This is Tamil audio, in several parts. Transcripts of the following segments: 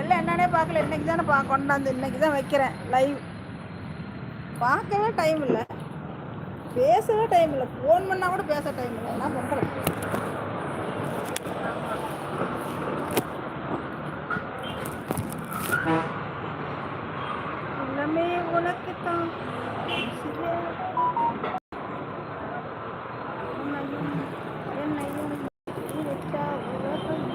எல்லாம் என்னன்னே பார்க்கல. இன்னைக்கு தானே பா கொண்டாந்து இன்னைக்கு தான் வைக்கிறேன். லைவ் பார்க்கவே டைம் இல்லை. பேசவே டைம் இல்லை. ஃபோன் பண்ணால் கூட பேச டைம் இல்லை. என்ன பண்ணுறேன் எல்லாமே உனக்கு தான் என்னையும் நீ வச்சா உலகம்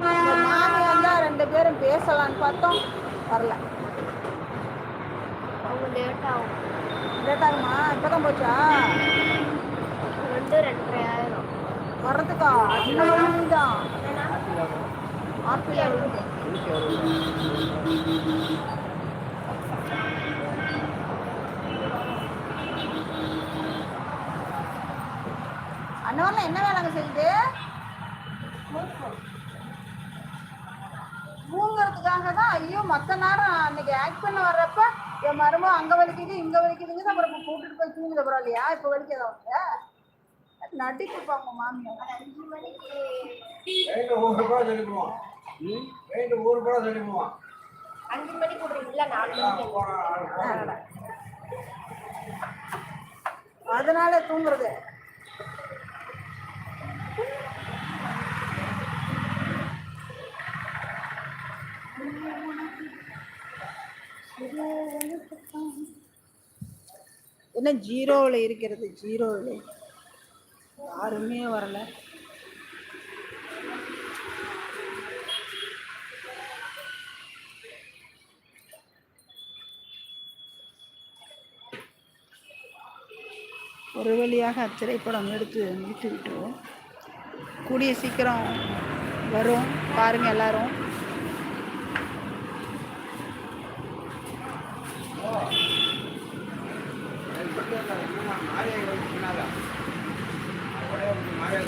இந்த மாமி வந்தா ரெண்டு பேரும் பேசலான்னு பார்த்தோம் வரல அவங்க லேட் ஆகும் லேட் ஆகுமா இப்பதான் போச்சா? ரெண்டு ரெண்டரை ஆயிரம் வர்றதுக்கா தான் ஆப்பிள் அண்ணவரில் என்ன வேலைங்க செய்யுது? தூங்குறதுக்காக தான் ஐயோ மற்ற நேரம் அன்னைக்கு ஆக்ட் பண்ண வர்றப்ப என் மருமக அங்கே வலிக்குது இங்கே வலிக்குதுங்க அப்புறம் இப்போ கூட்டிட்டு போய் தூங்குது அப்புறம் இல்லையா? இப்போ வலிக்குது அவங்க நடிப்புப்பாங்க மாமியார். அஞ்சு மணிக்கு ரூபாய் சொல்லிடுவான் ரெண்டு ஊர் ரூபாய் சொல்லிடுவான் அஞ்சு மணிக்கு விடுறீங்களா நாலு மணிக்கு? அதனால தூங்குறது. என்ன ஜீரோவில் இருக்கிறது? ஜீரோவில் யாருமே வரல. ஒரு வழியாக அத்திரைப்படம் எடுத்து முடித்து விட்டுருவோம் கூடிய சீக்கிரம் வரும். பாருங்கள் எல்லாரும். ಮಾರೇ ಮಾರೇ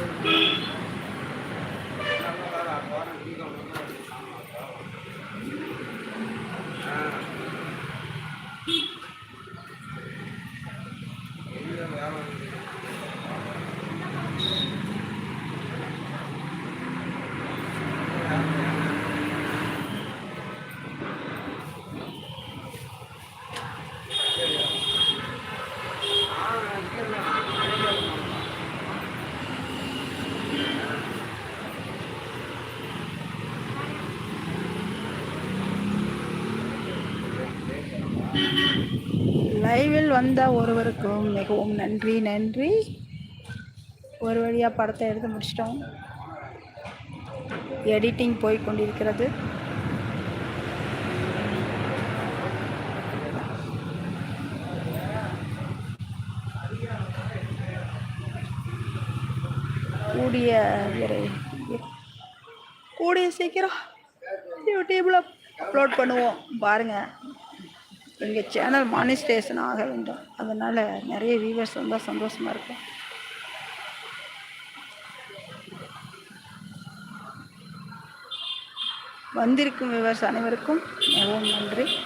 லைவில் வந்த ஒருவருக்கும் மிகவும் நன்றி நன்றி. ஒரு வழியாக படத்தை எடுத்து முடிச்சிட்டோம். எடிட்டிங் போய் கொண்டிருக்கிறது. கூடிய கூடிய சீக்கிரம் யூடியூப்பில் அப்லோட் பண்ணுவோம். பாருங்கள் எங்கள் சேனல் மானிஸ்டேஷன் ஆக வேண்டும். அதனால் நிறைய வியூவர்ஸ் வந்தால் சந்தோஷமாக இருக்கும். வந்திருக்கும் வியூவர்ஸ் அனைவருக்கும் மிகவும் நன்றி.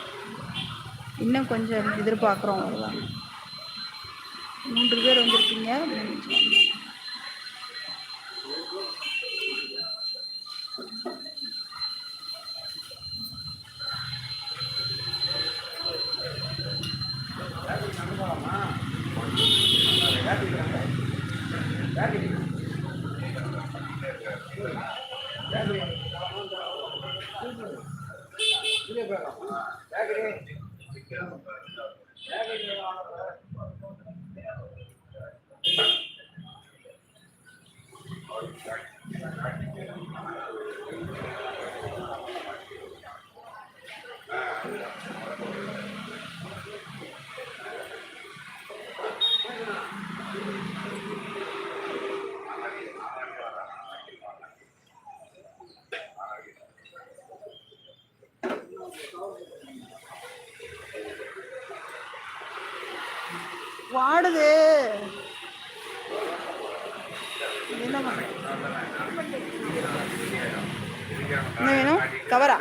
இன்னும் கொஞ்சம் எதிர்பார்க்குறோம் வருவாங்க. மூன்று பேர் வந்திருக்கீங்க மூன்று வாங்க. வாடுது என்ன பண்ண- என்ன வேணும் கவரா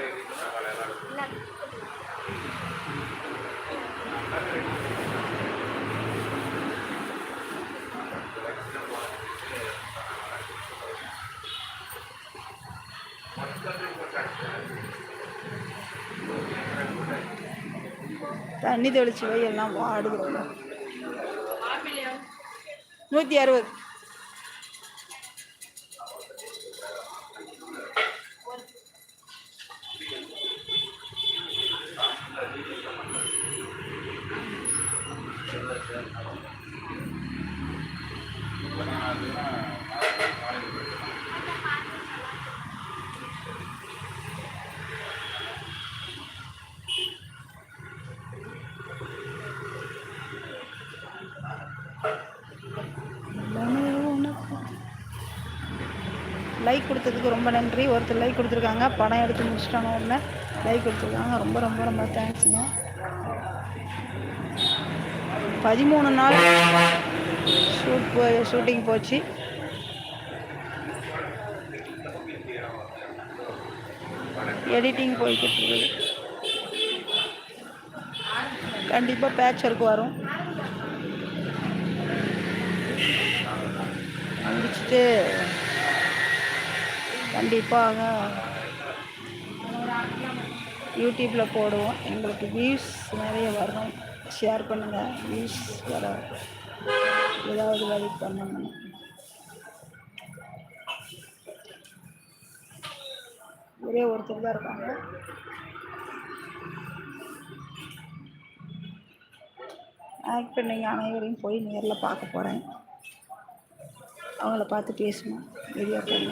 தண்ணி தெளிச்சு போய் எல்லாம் வாடுகிறோம் நூற்றி அறுபது லைக் கொடுத்ததுக்கு ரொம்ப நன்றி. ஒருத்தர் லைக் கொடுத்துருக்காங்க. படம் எடுத்து முடிச்சிட்டாங்க உடனே. லைக் கொடுத்துருக்காங்க. ரொம்ப ரொம்ப ரொம்ப தேங்க்ஸுங்க பதிமூணு நாள் ஷூட் போய் ஷூட்டிங் போச்சு. எடிட்டிங் போய்கிட்டு இருக்குது. கண்டிப்பாக பேட்ச் ஒர்க் வரும். முடிச்சுட்டு கண்டிப்பாக யூடியூப்பில் போடுவோம். எங்களுக்கு வியூஸ் நிறைய வரும் ஷேர் பண்ணுங்கள் வியூஸ் வர ஏதாவது வழி பண்ணணும் ஒரே ஒருத்தர் தான் இருக்காங்க. ஆக்ட் பண்ணிங்க. அனைவரையும் போய் நேரில் பார்க்க போகிறேன் அவங்கள பார்த்து பேசணும் வீடியோ பண்ண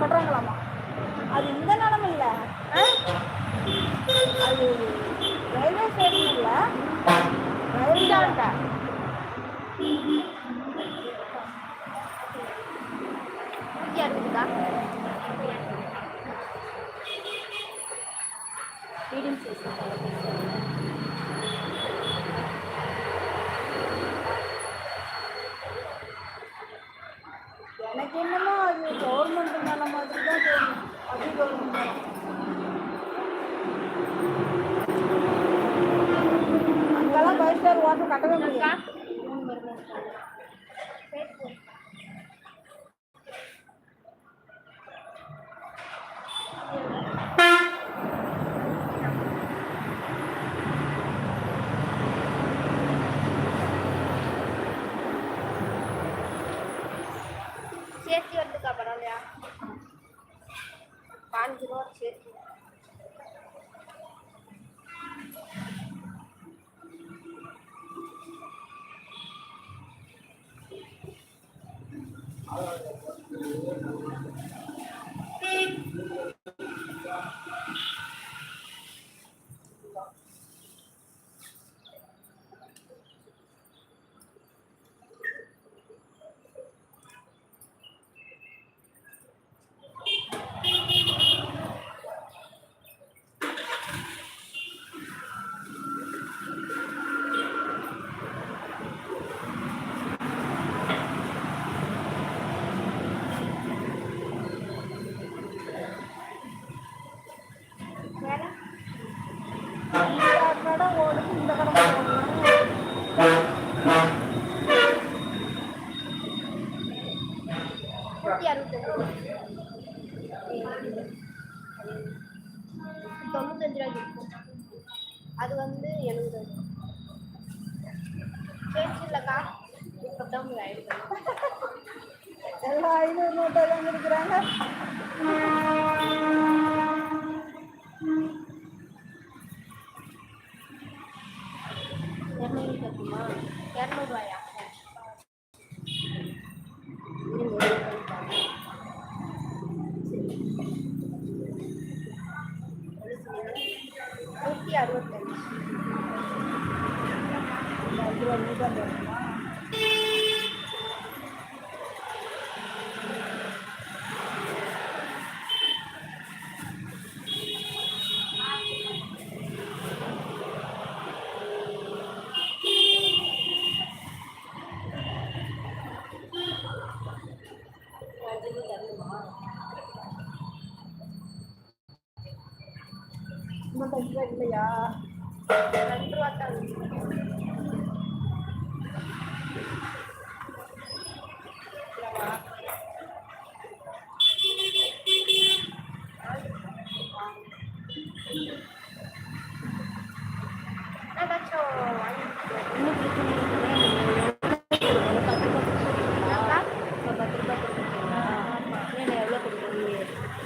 கட்டுறாங்களாமா அது இந்த நிலமை இல்லை. அது ரயில்வே ஸ்டேஷன் இல்லை. ரயில் இந்தாண்டா. நூற்றி எல்லாம் ஐநூறு நோட்டை தான் இருக்கிறாங்க இரநூறு கட்டுமா இரநூறுவாயா நூற்றி அறுபத்தஞ்சு அஞ்சு ரூபா நூற்றி ஐம்பது வருமா? ஐம்பத்தஞ்சு ரூபா இல்லையா ரூபா தான் ஏதாச்சும்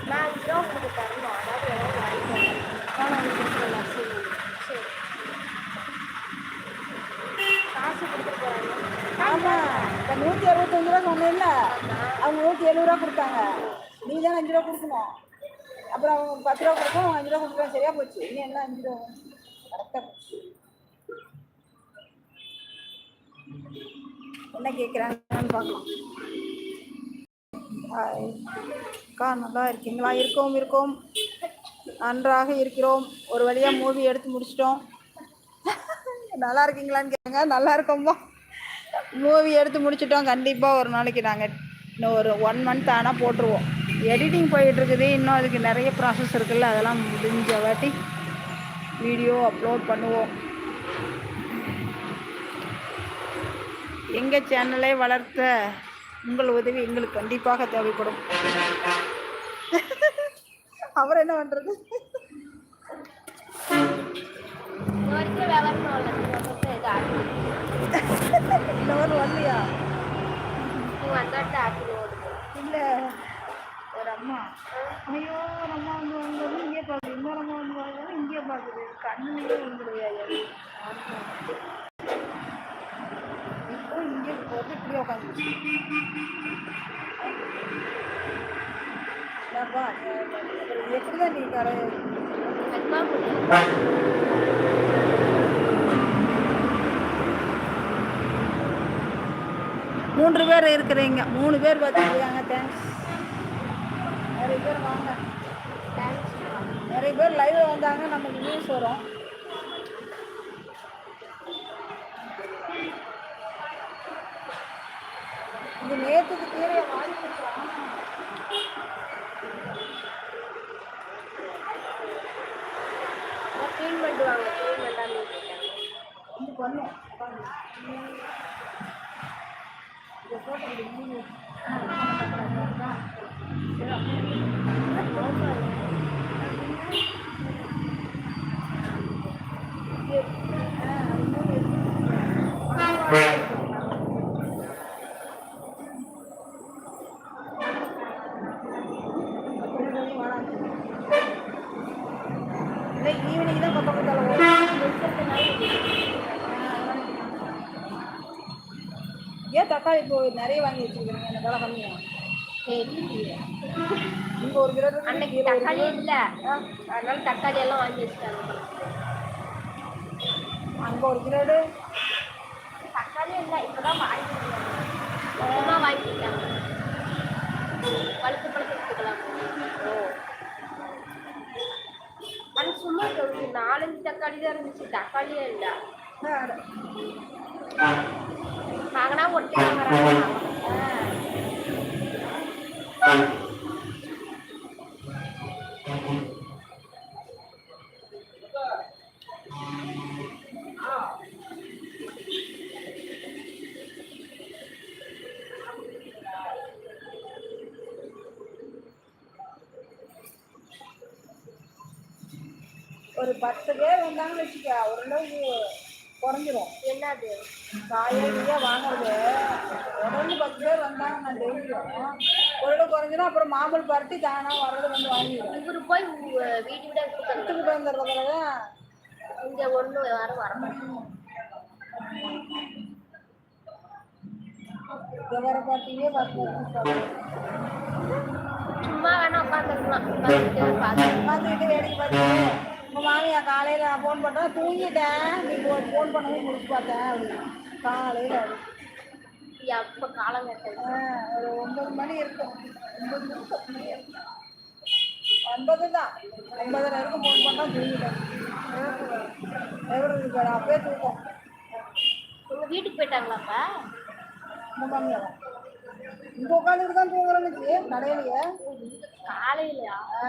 நான் அஞ்சு ரூபா உங்களுக்கு தரணும் அதாவது எவ்வளோ சரி காசு கொடுத்துட்டு போகிறாங்க ஆமா இப்போ நூற்றி அறுபத்தஞ்சு ரூபா சொன்னேன்ல அவங்க நூற்றி எழுபது ரூபா கொடுத்தாங்க. நீ தானே அஞ்சு ரூபா கொடுக்கணும். அப்புறம் அவங்க பத்து ரூபா கொடுக்கும் அஞ்சு ரூபா கொடுக்குறாங்க சரியா போச்சு. இன்னும் என்ன அஞ்சு ரூபா? கரெக்டாக போச்சு. என்ன கேட்குறாங்கன்னு பார்க்கலாம். அக்கா நல்லா இருக்கீங்களா? இருக்கோம் இருக்கோம். நன்றாக இருக்கிறோம். ஒரு வழியாக மூவி எடுத்து முடிச்சிட்டோம். நல்லா இருக்கீங்களான்னு கேட்குங்க நல்லா இருக்கோம்பா மூவி எடுத்து முடிச்சிட்டோம். கண்டிப்பாக ஒரு நாளைக்கு நாங்கள் இன்னும் ஒரு ஒன் மந்த் ஆனால் போட்டுருவோம். எடிட்டிங் போயிட்டுருக்குது. இன்னும் அதுக்கு நிறைய ப்ராசஸ் இருக்குல்ல. அதெல்லாம் முடிஞ்ச வாட்டி வீடியோ அப்லோட் பண்ணுவோம். எங்கள் சேனலை வளர்த்த உங்கள் உதவி எங்களுக்கு கண்டிப்பாக தேவைப்படும். அவர் என்ன பண்ணுறது இது ஆக்கி லெவல் வரலையா? இல்லை. ஒரு அம்மா. ஐயோ ஒரு அம்மா வந்து வந்து இங்கே பார்க்குது. இன்னொரு அம்மா வந்து பார்க்குறது இங்கே பார்க்குது. கண்ணுலேயே வந்துடுது அதுவும் இங்கே வந்து இப்படி உட்காந்து எப்படி தான் நீ கடை கண்டிப்பாக முடியும் மூன்று பேர் இருக்கிறீங்க. மூணு பேர் பார்த்துருக்காங்க. தேங்க்ஸ் நிறைய பேர் வாங்க. தேங்க்ஸ் நிறைய பேர் லைவ் வந்தாங்க. நமக்கு நியூஸ் வரும். இது நேற்றுக்கு கீரையை வாங்கி க்ளீன் பண்ணிட்டு வாங்க. க்ளீன் பண்ணாமல் இருக்காங்க இது பண்ணும் உட்காந்து. இதை போட்டு இப்படி மூடி. ஆ, அது மூடி இல்லை ஈவினிங் தான் பக்கம் பக்கத்தில் வரும் ஏன் தக்காளி இப்போ நிறைய வாங்கி வச்சிருக்கீங்க எனக்கு விலை கம்மியா தெரியல இங்கே ஒரு கிலோ அன்னைக்கு தக்காளி இல்லை. அதனால தக்காளி எல்லாம் வாங்கி வச்சுட்டாங்க. அங்கே ஒரு கிலோடு தக்காளி இல்லை இப்போதான் வாங்கிருக்காங்க மொத்தமாக வாங்கிட்டாங்க பழுத்து பழுத்து எடுத்துக்கலாம். சும்மா ஒரு நாலஞ்சு தக்காளி தான் இருந்துச்சு. தக்காளியே இல்லை. வாங்கினா ஒட்டி வராங்க ஒரு பத்து பேர் வந்தாங்கன்னு வச்சுக்க ஓரளவுக்கு குறைஞ்சிரும். என்னது? காய்கறியாக வாங்குறது. உடனே பத்து பேர் வந்தாங்கன்னா டெய்லியும். ஓரளவு குறைஞ்சிரும் அப்புறம் மாம்பழம் பரட்டி தானாக வர்றது வந்து வாங்கிடும் இவரு போய் வீட்டு விட எடுத்துக்கிட்டு வந்துடுறதுல இங்க ஒண்ணு யாரும் வர பார்த்து சும்மா வேணா உட்காந்துருக்கலாம் உட்காந்துட்டு வேடிக்கை பார்த்துட்டு. உங்கள் மாமியா காலையில் நான் ஃபோன் பண்ணுறேன் தூங்கிட்டேன் நீ ஃபோன் பண்ணவும் முடிச்சு பார்த்தேன் அப்படின்னு. காலையில் எப்ப காலம் கட்டது ஒரு ஒன்பது மணி இருக்கும். ஒன்பது மணி பத்து மணி இருக்கும். ஒன்பது தான் ஒன்பதரை வரைக்கும் ஃபோன் பண்ணால் தூங்கிட்டேன். எவ்வளோ இருக்காரு அப்பயே தூக்கம். உங்க வீட்டுக்கு போயிட்டாங்களாப்பா உங்கள் மாமியா இங்கே உட்காந்துட்டு தான் தூங்குறேன்னு கடையிலையே. காலையிலயா? ஆ.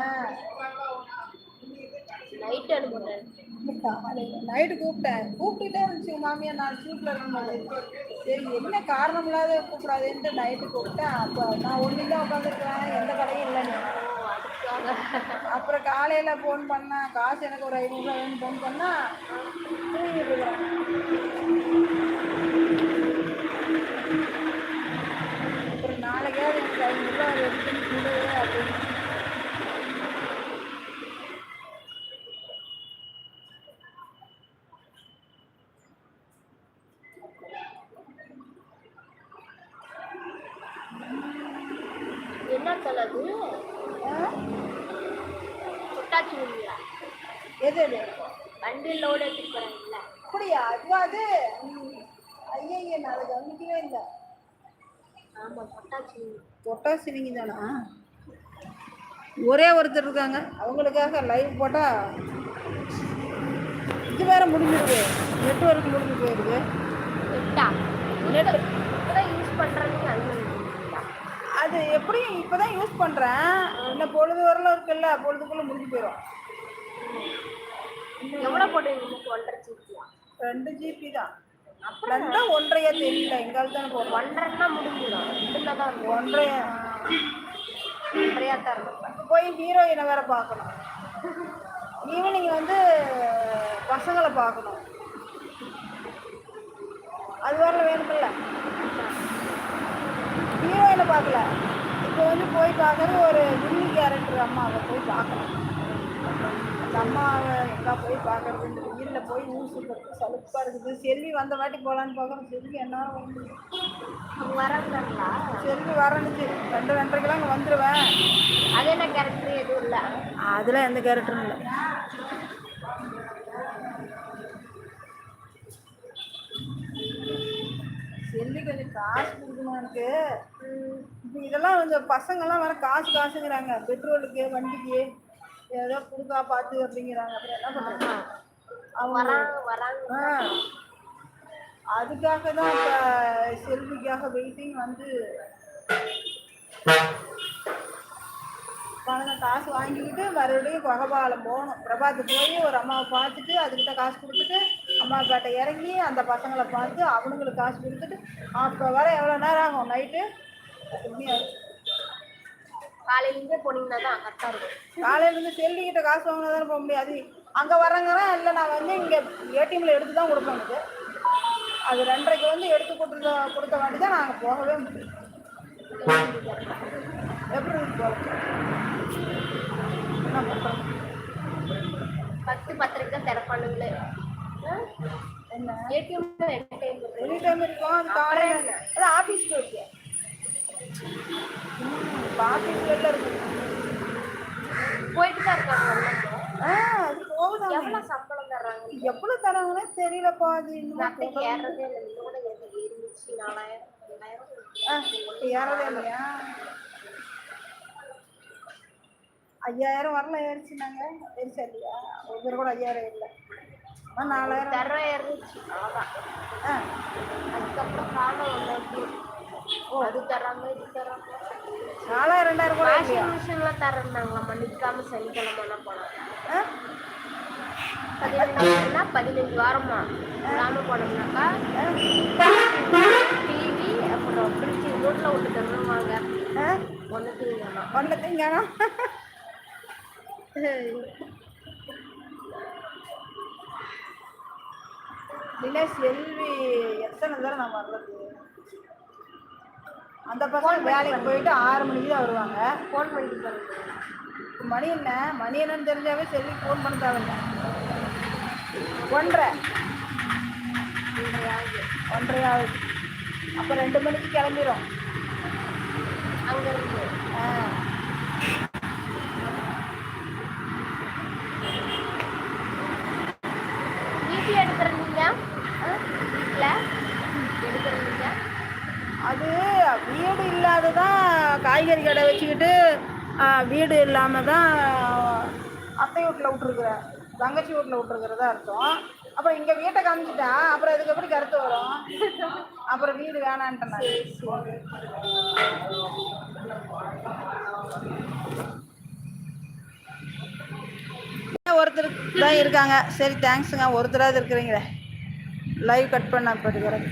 நைட் அனுப்புறேன். நைட்டு கூப்பிட்டேன். கூப்பிட்டுட்டே இருந்துச்சு உங்க மாமியார் நான் ஷூட்டில் இருக்கும்போது சரி என்ன காரணம் இல்லாத கூப்பிடாதுன்ட்டு நைட்டு கூப்பிட்டேன். அப்போ நான் ஒன்றி தான் உட்காந்துருக்கேன் எந்த கடையும் இல்லைன்னு அப்புறம் காலையில் ஃபோன் பண்ணேன் காசு எனக்கு ஒரு ஐநூறுரூவா வேணும் ஃபோன் பண்ணால் தூங்கிட்டு இருக்கிறேன் அப்புறம் நாளைக்காவது எனக்கு ஐநூறுரூவா எடுத்துன்னு கொடு அப்படின்னு என்ன தலை அது ஆ? கொட்டாச்சி இல்லையா எது? எது வண்டி லோடு எடுத்துட்டு போறாங்கல்ல. அப்படியா? அதுவா அது. ஐயய்ய நான் கவனிக்கவே இல்லை. ஆமா பொட்டாசி நீங்கள் தானா? ஒரே ஒருத்தர் இருக்காங்க. அவங்களுக்காக லைவ் போட்டால் இது வேற முடிஞ்சிருக்கு. நெட்ஒர்க் முடிஞ்சு பண்றேன்னு அது எப்படியும் இப்போ தான் யூஸ் பண்ணுறேன் இன்னும் பொழுது வரல இருக்குல்ல பொழுதுக்குள்ளே முடிஞ்சு போயிடும் எவ்வளவு போடுவீங்க ஒன்றரை ஜிபியா ரெண்டு ஜிபி தான். ரெண்டா ஒன்றையா தெரியல. எங்கால் தானே போடுறோம். ஒன்றரைன்னா முடிஞ்சிடும் ரெண்டுல தான் ஒன்றைய ஒன்றரையா தான் இருக்கும் போய் ஹீரோயினை வேற பார்க்கணும். ஈவினிங் வந்து பசங்களை பார்க்கணும். அது வரல வேணுமில்ல. ஹீரோயினை பார்க்கல. இப்போ வந்து போய் பார்க்கறது ஒரு வில்லி கேரக்டர் அம்மாவை போய் பார்க்கணும். அந்த அம்மாவை எங்கே போய் பார்க்கறதுன்றது வெயிலில் போய் ஊர் சுற்றுறது சலுப்பாக இருக்குது. செல்வி வந்த வாட்டி போகலான்னு பார்க்குறோம். செல்வி என்ன வந்து அவங்க வராங்களா செல்வி வரணுச்சு. ரெண்டு ரெண்டரைக்கெல்லாம் அங்கே வந்துடுவேன் அது என்ன கேரக்டர் எதுவும் இல்லை. அதில் எந்த கேரக்டரும் இல்லை. செல்லி கொஞ்சம் காசு கொடுக்கணும் எனக்கு. இதெல்லாம் கொஞ்சம் பசங்கள்லாம் வர காசு காசுங்கிறாங்க. பெட்ரோலுக்கு வண்டிக்கு. ஏதோ கொடுக்கா பார்த்து அப்படிங்கிறாங்க. அப்புறம் என்ன பண்ணுறது அவங்க வராங்க அதுக்காக தான் இப்போ செல்விக்காக வெயிட்டிங் வந்து பணம் காசு வாங்கிக்கிட்டு மறுபடியும் பகபாலம் போகணும். பிரபாத்து போய் ஒரு அம்மாவை பார்த்துட்டு அதுக்கிட்ட காசு கொடுத்துட்டு அம்மா பேட்டை இறங்கி அந்த பசங்களை பார்த்து அவனுங்களுக்கு காசு கொடுத்துட்டு அப்போ வர எவ்வளோ நேரம் ஆகும்? நைட்டு காலையிலேருந்தே போனீங்கன்னா தான் கரெக்டாக இருக்கும். காலையிலேருந்து செல்லிக்கிட்ட காசு வாங்கினா தானே போக முடியாது. அங்கே வரங்கன்னா இல்லை நான் வந்து இங்கே ஏடிஎம்ல எடுத்து தான் கொடுப்பேன் எனக்கு. அது ரெண்டரைக்கு வந்து எடுத்து கொடுத்த கொடுத்த வாட்டி தான் நாங்கள் போகவே முடியும். எப்படி பண்ணுறோம் பத்து பத்தரைக்கு தான் திறப்பானுங்களே. என்ன? ஏடிஎம் எனி டைம் இருக்கும். அது காலையில். அது ஆஃபீஸ் போயிருக்கேன் இப்போ ஆஃபீஸ் வெளில இருக்கு போயிட்டு தான் இருக்காங்க ஆ அது போகுதாங்க எவ்வளோ சம்பளம் தர்றாங்க தராங்கன்னே தெரியலப்பா அது இன்னும் ஏறதே இல்லையா? ஐயாயிரம் வரல ஏறிச்சுனாங்க ஏறிச்சா இல்லையா ஒரு கூட ஐயாயிரம் இல்லை ஆனால் நாலாயிரம். தரம் ஏறிச்சு அவ்வளோதான் ஆ. அதுக்கப்புறம் காலம் ஒன்று அது தராங்க இது தராங்க நாலாயிரம் ரெண்டாயிரம் கூட வாஷிங் மிஷின்ல தரேன்னாங்களா மன்னிக்காம சனிக்கிழமை போனாங்க ஆ? பதினஞ்சுனா பதினஞ்சு வாரமா? விடாம போனோம்னாக்கா டிவி அப்புறம் ஃப்ரிட்ஜ் ரோட்ல ஒன்று தருவாங்க. ஒன்று ஒன்று திங்கானா இல்லை செல்வி எத்தனை தடவை நான் வர்றது? அந்த பசங்க வேலைக்கு போயிட்டு ஆறு மணிக்கு தான் வருவாங்க. ஃபோன் பண்ணி பாருங்க. இப்ப மணி என்ன? மணி என்னன்னு தெரிஞ்சாவே செல்வி ஃபோன் பண்ண தேவையில்ல. ஒன்றரை. ஒன்றரை ஆகுது அப்போ ரெண்டு மணிக்கு கிளம்பிடும் அங்க இருந்து ஆ வீடியோ எடுக்கிறீங்க வீட்டில் எடுக்கிறீங்க அது வீடு இல்லாததான் காய்கறி கடை வச்சுக்கிட்டு வீடு இல்லாமல் தான் அத்தை வீட்டில் விட்ருக்குறேன் தங்கச்சி வீட்டில் விட்ருக்கிறதா அர்த்தம். அப்புறம் இங்கே வீட்டை காமிச்சிட்டா அப்புறம் இதுக்கு எப்படி கருத்து வரும்? அப்புறம் வீடு வேணான்ட்டேன் ஒருத்தர் தான் இருக்காங்க. சரி தேங்க்ஸுங்க ஒருத்தராவது இருக்கிறீங்களே. லைவ் கட் பண்ண போட்டுக்கிறேன்